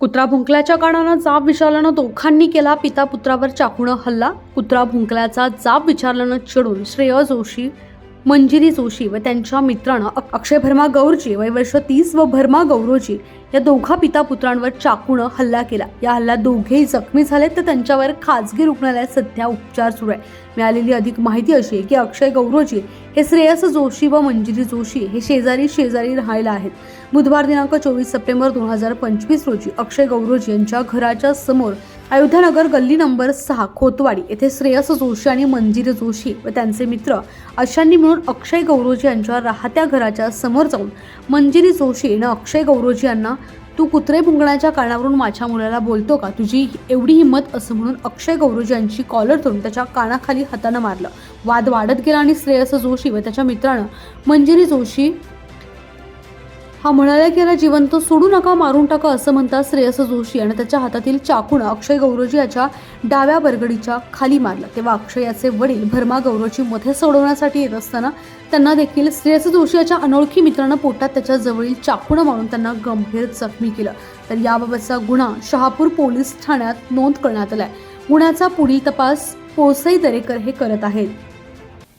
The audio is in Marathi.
कुत्रा भुंकल्याच्या कारणानं जाब विचारल्यानं दोघांनी केला पिता पुत्रावर चाकूनं हल्ला. कुत्रा भुंकल्याचा जाब विचारल्यानं चिडून श्रेय जोशी मंजिरी जोशी व त्यांच्या मित्रानं अक्षय भर्मा गौरजी वय वर्ष तीस व भर्मा गौरवजी या दोघा पिता पुत्रांवर चाकूनं हल्ला केला. या हल्ल्यात दोघेही जखमी झाले तर त्यांच्यावर खाजगी रुग्णालयात सध्या उपचार सुरू आहे. मिळालेली अधिक माहिती अशी आहे की अक्षय गौरोजी हे श्रेयस जोशी व मंजिरी जोशी हे शेजारी शेजारी राहायला आहेत. बुधवार दिनांक चोवीस सप्टेंबर दोन हजार पंचवीस रोजी अक्षय गौरवजी यांच्या घराच्या समोर अयोध्यानगर गल्ली नंबर सहा खोतवाडी येथे श्रेयस जोशी आणि मंजिरी जोशी व त्यांचे मित्र अशांनी मिळून अक्षय गौरोजी यांच्या राहत्या घराच्या समोर जाऊन मंजिरी जोशी यानं अक्षय गौरोजी यांना तू कुत्रे भुंकण्याच्या कारणावरून माझ्या मुलाला बोलतो का? तुझी एवढी हिंमत असं म्हणून अक्षय गौरोजी यांची कॉलर धरून त्याच्या कानाखाली हातानं मारलं. वाद वाढत गेला आणि श्रेयस जोशी व त्याच्या मित्रानं मंजिरी जोशी हा म्हणाला की याला जिवंत सोडू नका मारून टाका असं म्हणतात श्रेयस जोशी आणि त्याच्या हातातील चाकूनं अक्षय गौरोजी याच्या डाव्या बरगडीच्या खाली मारलं. तेव्हा अक्षय याचे वडील भरमा गौरोची मध्ये सोडवण्यासाठी येत असताना त्यांना देखील श्रेयस जोशी याच्या अनोळखी मित्रानं पोटात त्याच्या जवळील चाकूनं मारून त्यांना गंभीर जखमी केलं. तर याबाबतचा गुन्हा शहापूर पोलीस ठाण्यात नोंद करण्यात आलाय. गुन्ह्याचा पुढील तपास पोसई दरेकर हे करत आहेत.